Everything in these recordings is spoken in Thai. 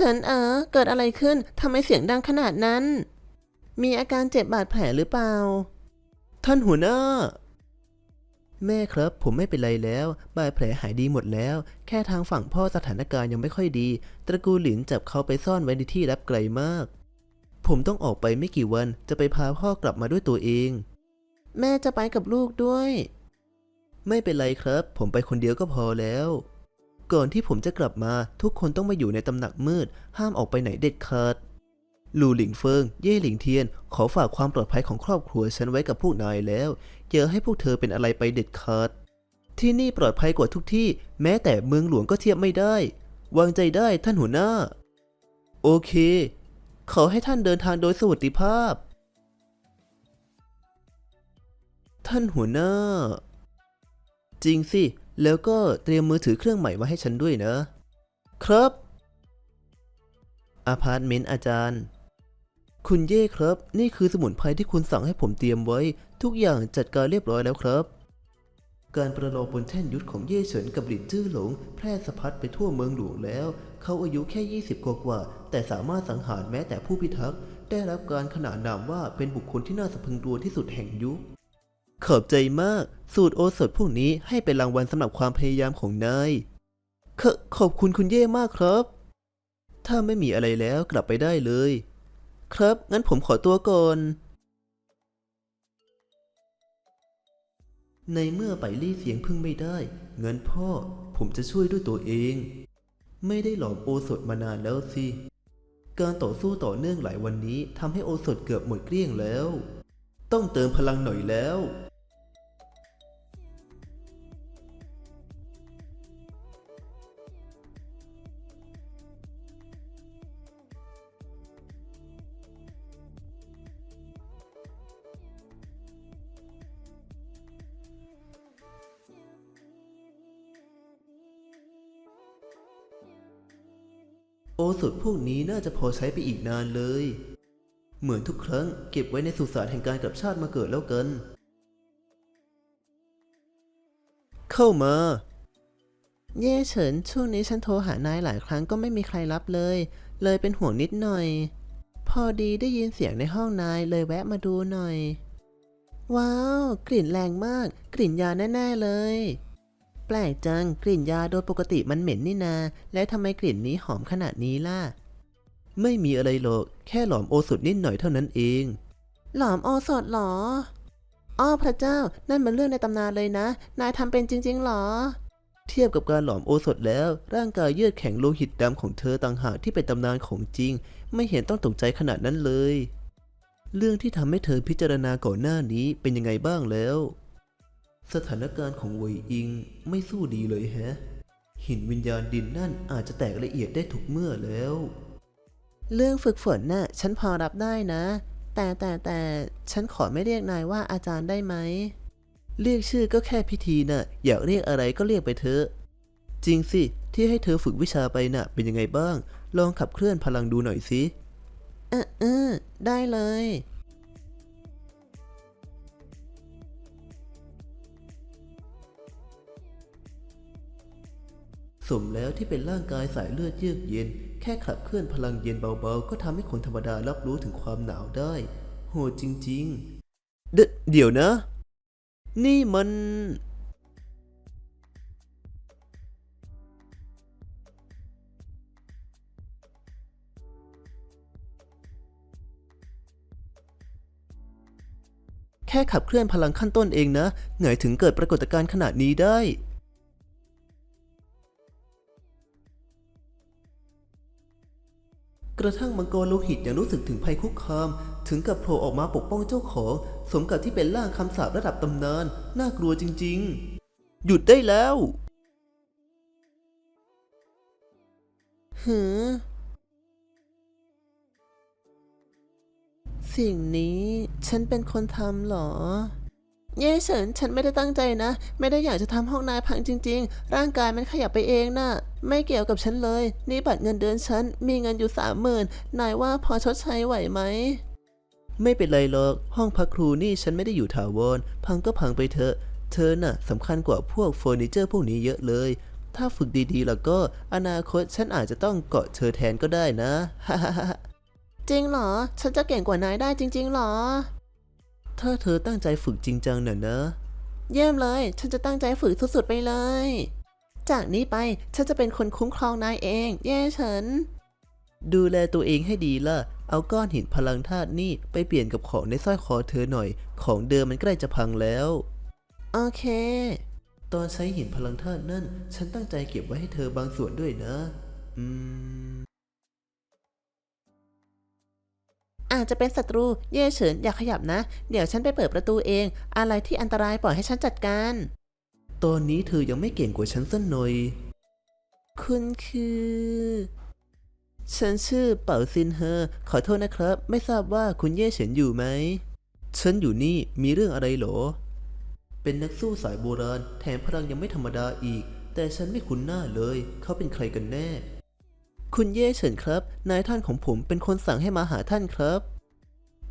เฉินเอ๋อเกิดอะไรขึ้นทำไมเสียงดังขนาดนั้น มีอาการเจ็บบาดแผลหรือเปล่า ท่านหัวหน้า แม่ครับผมไม่เป็นไรแล้ว บาดแผลหายดีหมดแล้ว แค่ทางฝั่งพ่อสถานการณ์ยังไม่ค่อยดี ตระกูลหลินจับเขาไปซ่อนไว้ในที่รับไกลมาก ผมต้องออกไปไม่กี่วันจะไปพาพ่อกลับมาด้วยตัวเอง แม่จะไปกับลูกด้วย ไม่เป็นไรครับ ผมไปคนเดียวก็พอแล้ว ก่อนที่ผมจะกลับมาทุกคนต้องมาอยู่ในตำหนักมืด ห้ามออกไปไหนเด็ดขาดลู่หลิงเฟิง เย่หลิงเทียน ขอฝากความปลอดภัยของครอบครัวฉันไว้กับพวกนายแล้วอย่าให้พวกเธอเป็นอะไรไปเด็ดขาด ที่นี่ปลอดภัยกว่าทุกที่ แม้แต่เมืองหลวงก็เทียบไม่ได้ วางใจได้ท่านหัวหน้า โอเค ขอให้ท่านเดินทางโดยสวัสดิภาพ ท่านหัวหน้า จริงสิ แล้วก็เตรียมมือถือเครื่องใหม่มาให้ฉันด้วยนะครับอพาร์ตเมนต์อาจารย์ คุณเย่ครับ นี่คือสมุนไพรที่คุณสั่งให้ผมเตรียมไว้ ทุกอย่างจัดการเรียบร้อยแล้วครับ การประลองบนแท่นยุทธของเย่เฉินกับหลินจื้อหลง แพร่สะพัดไปทั่วเมืองหลวงแล้ว เขาอายุแค่ 20 กว่ากว่า แต่สามารถสังหารแม้แต่ผู้พิทักษ์ได้รับการขนานนามว่าเป็นบุคคลที่น่าสะพึงกลัวที่สุดแห่งยุค ขอบใจมาก สูตรโอสถพวกนี้ให้เป็นรางวัลสำหรับความพยายามของนายขขอบคุณคุณเย่มากครับ ถ้าไม่มีอะไรแล้วกลับไปได้เลย ครับ งั้นผมขอตัวก่อน ในเมื่อไปรี่เสียงพึ่งไม่ได้ เงินพ่อผมจะช่วยด้วยตัวเอง ไม่ได้หลอมโอสถมานานแล้วสิ การต่อสู้ต่อเนื่องหลายวันนี้ทำให้โอสถเกือบหมดเกลี้ยงแล้ว ต้องเติมพลังหน่อยแล้ว โอสถพวกนี้น่าจะพอใช้ไปอีกนานเลย เหมือนทุกครั้งเก็บไว้ในสุสานแห่งการกลับชาติมาเกิดแล้วกัน เข้ามา เย่เฉินช่วงนี้ฉันโทรหานายหลายครั้งก็ไม่มีใครรับเลย เลยเป็นห่วงนิดหน่อย พอดีได้ยินเสียงในห้องนายเลยแวะมาดูหน่อย ว้าว กลิ่นแรงมาก กลิ่นยาแน่ ๆ เลย แปลกจังกลิ่นยาโดยปกติมันเหม็นนี่นา แล้วทำไมกลิ่นนี้หอมขนาดนี้ล่ะ ไม่มีอะไรหรอก แค่หลอมโอสถนิดหน่อยเท่านั้นเอง หลอมโอสถเหรอ อ้อพระเจ้า นั่นมันเรื่องในตำนานเลยนะ นายทำเป็นจริงๆเหรอ เทียบกับการหลอมโอสถแล้ว ร่างกายเยือกแข็งโลหิตดำของเธอต่างหากที่เป็นตำนานของจริง ไม่เห็นต้องตกใจขนาดนั้นเลย เรื่องที่ทำให้เธอพิจารณาก่อนหน้านี้เป็นยังไงบ้างแล้ว สถานการณ์ของเวยอิงไม่สู้ดีเลยแฮะ หินวิญญาณดินนั่นอาจจะแตกละเอียดได้ทุกเมื่อแล้ว เรื่องฝึกฝนน่ะฉันพอรับได้นะ แต่แต่แต่ฉันขอไม่เรียกนายว่าอาจารย์ได้ไหม เรียกชื่อก็แค่พิธีน่ะ อยากเรียกอะไรก็เรียกไปเถอะจริงสิ ที่ให้เธอฝึกวิชาไปน่ะ เป็นยังไงบ้าง ลองขับเคลื่อนพลังดูหน่อยสิเออเออได้เลย สมแล้วที่เป็นร่างกายสายเลือดเยือกเย็น แค่ขับเคลื่อนพลังเย็นเบาๆ ก็ทำให้คนธรรมดารับรู้ถึงความหนาวได้ โหดจริงๆเดเดี๋ยวนะ นี่มัน แค่ขับเคลื่อนพลังขั้นต้นเองนะไงถึงเกิดปรากฏการณ์ขนาดนี้ได้ กระทั่งมังกรโลหิตยังรู้สึกถึงภัยคุกคาม ถึงกับโผล่ออกมาปกป้องเจ้าของ สมกับที่เป็นล่างคำสาประดับตำนาน น่ากลัวจริง ๆ หยุดได้แล้วหือสิ่งนี้ฉันเป็นคนทำเหรอ เย่เฉินฉันไม่ได้ตั้งใจนะ ไม่ได้อยากจะทำห้องนายพังจริง ๆ ร่างกายมันขยับไปเองน่ะ ไม่เกี่ยวกับฉันเลย นี่บัตรเงินเดือนฉันมีเงินอยู่สามหมื่นนายว่าพอชดใช้ไหวไหม ไม่เป็นไรหรอก ห้องพักครูนี่ฉันไม่ได้อยู่ถาวร พังก็พังไปเถอะ เธอน่ะสำคัญกว่าพวกเฟอร์นิเจอร์พวกนี้เยอะเลย ถ้าฝึกดีๆ แล้วก็อนาคตฉันอาจจะต้องเกาะเธอแทนก็ได้นะจริงเหรอ ฉันจะเก่งกว่านายได้จริง ๆ เหรอ ถ้าเธอตั้งใจฝึกจริงจังน่ะนะ เยี่ยมเลย ฉันจะตั้งใจฝึกสุดๆไปเลย จากนี้ไปฉันจะเป็นคนคุ้มครองนายเองเย่เฉินดูแลตัวเองให้ดีล่ะ เอาก้อนหินพลังธาตุนี่ไปเปลี่ยนกับของในสร้อยคอเธอหน่อย ของเดิมมันใกล้จะพังแล้ว โอเค ตอนใช้หินพลังธาตุนั่น ฉันตั้งใจเก็บไว้ให้เธอบางส่วนด้วยนะ อืม อาจจะเป็นศัตรู เย่เฉินอย่าขยับนะ เดี๋ยวฉันไปเปิดประตูเอง อะไรที่อันตรายปล่อยให้ฉันจัดการ ตอนนี้เธอยังไม่เก่งกว่าฉันสักหน่อย คุณคือ ฉันชื่อเป่าซินเฮอ ขอโทษนะครับ ไม่ทราบว่าคุณเย่เฉินอยู่ไหม ฉันอยู่นี่มีเรื่องอะไรเหรอ เป็นนักสู้สายโบราณ แถมพลังยังไม่ธรรมดาอีก แต่ฉันไม่คุ้นหน้าเลย เขาเป็นใครกันแน่ คุณเย่เฉินครับ นายท่านของผมเป็นคนสั่งให้มาหาท่านครับ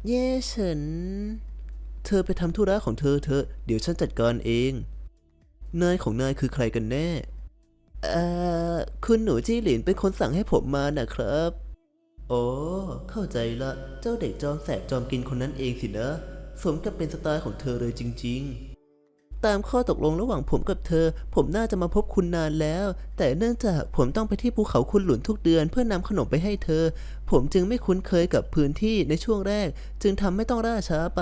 เย่เฉิน เธอไปทำธุระของเธอเถอะเดี๋ยวฉันจัดการเอง นายของนายคือใครกันแน่ เอ่อ คุณหนูจี้หลินเป็นคนสั่งให้ผมมานะครับ โอ๋อเข้าใจละ เจ้าเด็กจอมแสบจอมกินคนนั้นเองสินะ สมกับเป็นสไตล์ของเธอเลยจริง ๆตามข้อตกลงระหว่างผมกับเธอ ผมน่าจะมาพบคุณนานแล้ว แต่เนื่องจากผมต้องไปที่ภูเขาคุณหลุนทุกเดือนเพื่อนำขนมไปให้เธอ ผมจึงไม่คุ้นเคยกับพื้นที่ในช่วงแรก จึงทำให้ต้องล่าช้าไป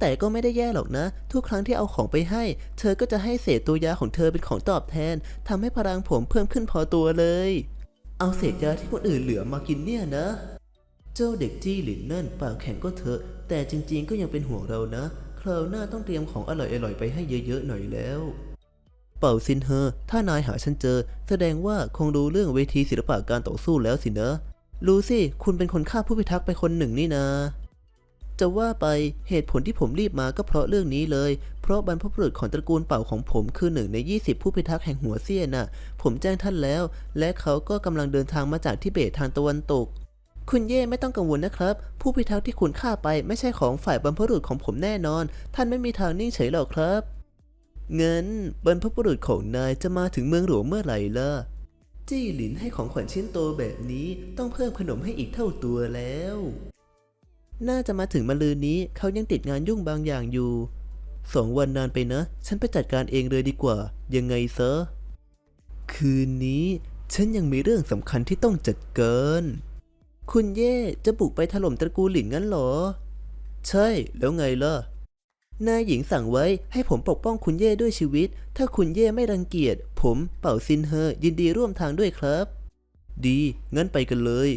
แต่ก็ไม่ได้แย่หรอกนะ ทุกครั้งที่เอาของไปให้ เธอก็จะให้เศษตัวยาของเธอเป็นของตอบแทนทำให้พลังผมเพิ่มขึ้นพอตัวเลย เอาเศษยาที่คนอื่นเหลือมากินเนี่ยนะ เจ้าเด็กจี้หลินนั่นปากแข็งก็เถอะ แต่จริงๆก็ยังเป็นห่วงเรานะ คราวหน้าต้องเตรียมของอร่อยๆไปให้เยอะๆหน่อยแล้วเป่าซินเฮอ ถ้านายหาฉันเจอ แสดงว่าคงรู้เรื่องเวทีศิลปะการต่อสู้แล้วสินะ รู้สิ คุณเป็นคนฆ่าผู้พิทักษ์ไปคนหนึ่งนี่นา จะว่าไปเหตุผลที่ผมรีบมาก็เพราะเรื่องนี้เลย เพราะบรรพบุรุษของตระกูลเป่าของผมคือหนึ่งใน 20 ผู้พิทักษ์แห่งหัวเซียนน่ะ ผมแจ้งท่านแล้ว และเขาก็กำลังเดินทางมาจากทิเบตทางตะวันตก คุณเย่ไม่ต้องกังวลนะครับ ผู้พิทักษ์ที่คุณฆ่าไปไม่ใช่ของฝ่ายบรรพบุรุษของผมแน่นอน ท่านไม่มีทางนิ่งเฉยหรอกครับ เงินบรรพบุรุษของนายจะมาถึงเมืองหลวงเมื่อไหร่ล่ะจี้หลินให้ของขวัญชิ้นโตแบบนี้ต้องเพิ่มขนมให้อีกเท่าตัวแล้ว น่าจะมาถึงมะลืนนี้เขายังติดงานยุ่งบางอย่างอยู่ สองวันนานไปนะ ฉันไปจัดการเองเลยดีกว่า ยังไงเซะคืนนี้ฉันยังมีเรื่องสำคัญที่ต้องจัดการคุณเย่จะบุกไปถล่มตระกูลหลินงั้นเหรอ ใช่ แล้วไงล่ะ นายหญิงสั่งไว้ให้ผมปกป้องคุณเย่ด้วยชีวิต ถ้าคุณเย่ไม่รังเกียจ ผมเป่าซินเฮอยินดีร่วมทางด้วยครับ ดี งั้นไปกันเลย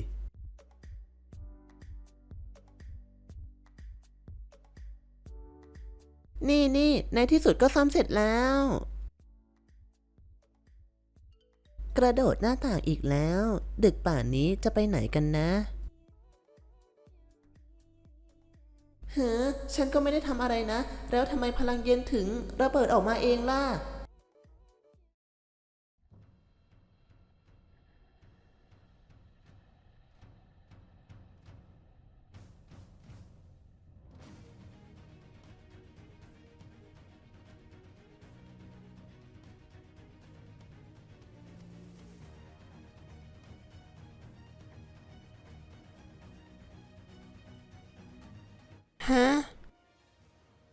นี่นี่ในที่สุดก็ซ่อมเสร็จแล้ว กระโดดหน้าต่างอีกแล้ว ดึกป่านนี้จะไปไหนกันนะเฮ้อฉันก็ไม่ได้ทำอะไรนะ แล้วทำไมพลังเย็นถึงระเบิดออกมาเองล่ะ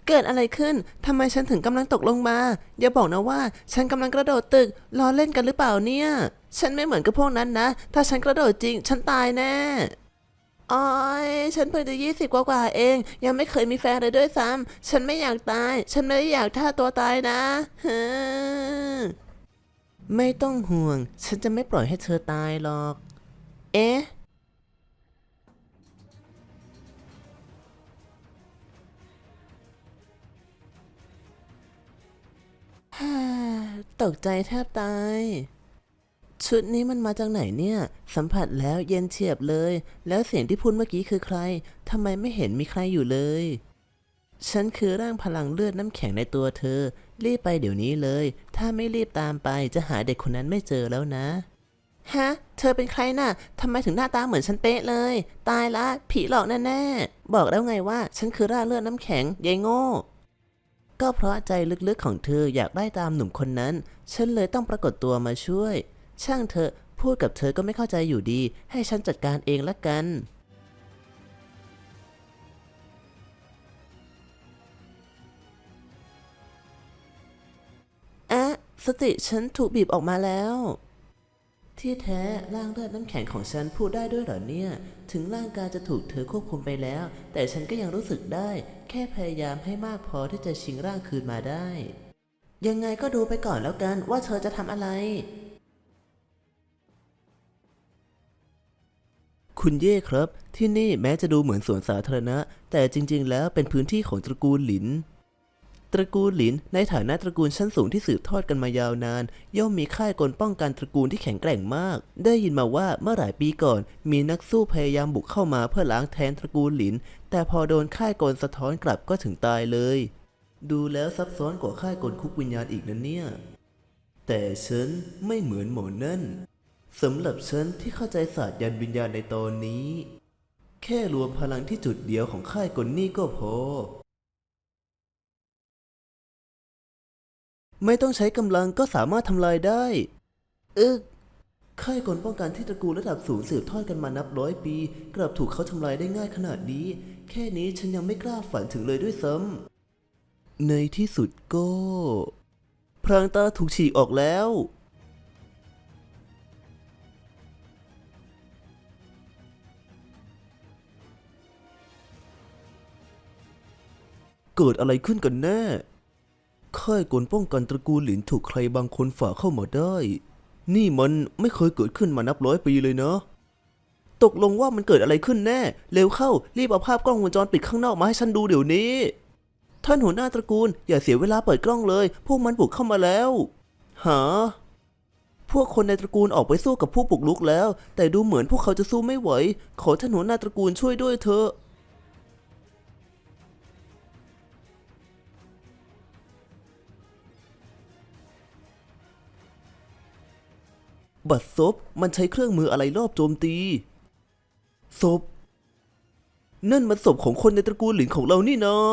เกิดอะไรขึ้น ทำไมฉันถึงกำลังตกลงมา อย่าบอกนะว่า ฉันกำลังกระโดดตึก ล้อเล่นกันหรือเปล่าเนี่ย ฉันไม่เหมือนกับพวกนั้นนะ ถ้าฉันกระโดดจริง ฉันตายแน่อ้อยฉันเพิ่งจะยี่สิบกว่าๆเอง ยังไม่เคยมีแฟนเลยด้วยซ้ำ ฉันไม่อยากตาย ฉันไม่ได้อยากท่าตัวตายนะฮไม่ต้องห่วง ฉันจะไม่ปล่อยให้เธอตายหรอก เอ๊ะ ตกใจแทบตาย ชุดนี้มันมาจากไหนเนี่ย สัมผัสแล้วเย็นเฉียบเลย แล้วเสียงที่พูดเมื่อกี้คือใครทำไมไม่เห็นมีใครอยู่เลย ฉันคือร่างพลังเลือดน้ำแข็งในตัวเธอ รีบไปเดี๋ยวนี้เลย ถ้าไม่รีบตามไปจะหาเด็กคนนั้นไม่เจอแล้วนะฮะ เธอเป็นใครน่ะทำไมถึงหน้าตาเหมือนฉันเป๊ะเลย ตายละ ผีหลอกแน่ๆ บอกแล้วไงว่า ฉันคือร่างเลือดน้ำแข็งยายโง่ ก็เพราะใจลึกๆของเธออยากได้ตามหนุ่มคนนั้น ฉันเลยต้องปรากฏตัวมาช่วย ช่างเธอพูดกับเธอก็ไม่เข้าใจอยู่ดี ให้ฉันจัดการเองละกัน อะ สติฉันถูกบีบออกมาแล้ว ที่แท้ร่างเลือดน้ำแข็งของฉันพูดได้ด้วยเหรอเนี่ย ถึงร่างกายจะถูกเธอควบคุมไปแล้ว แต่ฉันก็ยังรู้สึกได้ แค่พยายามให้มากพอที่จะชิงร่างคืนมาได้ ยังไงก็ดูไปก่อนแล้วกันว่าเธอจะทำอะไร คุณเย่ครับ ที่นี่แม้จะดูเหมือนสวนสาธารณะ แต่จริง ๆ แล้วเป็นพื้นที่ของตระกูลหลิน ตระกูลหลินในฐานะตระกูลชั้นสูงที่สืบทอดกันมายาวนาน ย่อมมีค่ายกลป้องกันตระกูลที่แข็งแกร่งมาก ได้ยินมาว่าเมื่อหลายปีก่อน มีนักสู้พยายามบุกเข้ามาเพื่อล้างแทนตระกูลหลิน แต่พอโดนค่ายกลสะท้อนกลับก็ถึงตายเลย ดูแล้วซับซ้อนกว่าค่ายกลคุกวิญญาณอีกนะเนี่ย แต่ฉันไม่เหมือนหมอนั่นสำหรับฉันที่เข้าใจศาสตร์ยันวิญญาณในตอนนี้ แค่รวมพลังที่จุดเดียวของค่ายกลนี่ก็พอ ไม่ต้องใช้กำลังก็สามารถทำลายได้อึกค่ายกลป้องกันที่ตระกูลระดับสูงสืบทอดกันมานับร้อยปี กลับถูกเขาทำลายได้ง่ายขนาดนี้ แค่นี้ฉันยังไม่กล้าฝันถึงเลยด้วยซ้ำในที่สุดก็พรางตาถูกฉีกออกแล้ว เกิดอะไรขึ้นกันแน่ ค่ายกลป้องกันตระกูลหลินถูกใครบางคนฝ่าเข้ามาได้ นี่มันไม่เคยเกิดขึ้นมานับร้อยปีเลยเนะตกลงว่ามันเกิดอะไรขึ้นแน่ เร็วเข้า รีบเอาภาพกล้องวงจรปิดข้างนอกมาให้ฉันดูเดี๋ยวนี้ ท่านหัวหน้าตระกูล อย่าเสียเวลาเปิดกล้องเลย พวกมันบุกเข้ามาแล้วหาพวกคนในตระกูลออกไปสู้กับผู้บุกลุกแล้ว แต่ดูเหมือนพวกเขาจะสู้ไม่ไหว ขอท่านหัวหน้าตระกูลช่วยด้วยเถอะ บัตรซบมันใช้เครื่องมืออะไรรอบโจมตี ศพ นั่นมันศพของคนในตระกูลหลินของเรานี่นาะ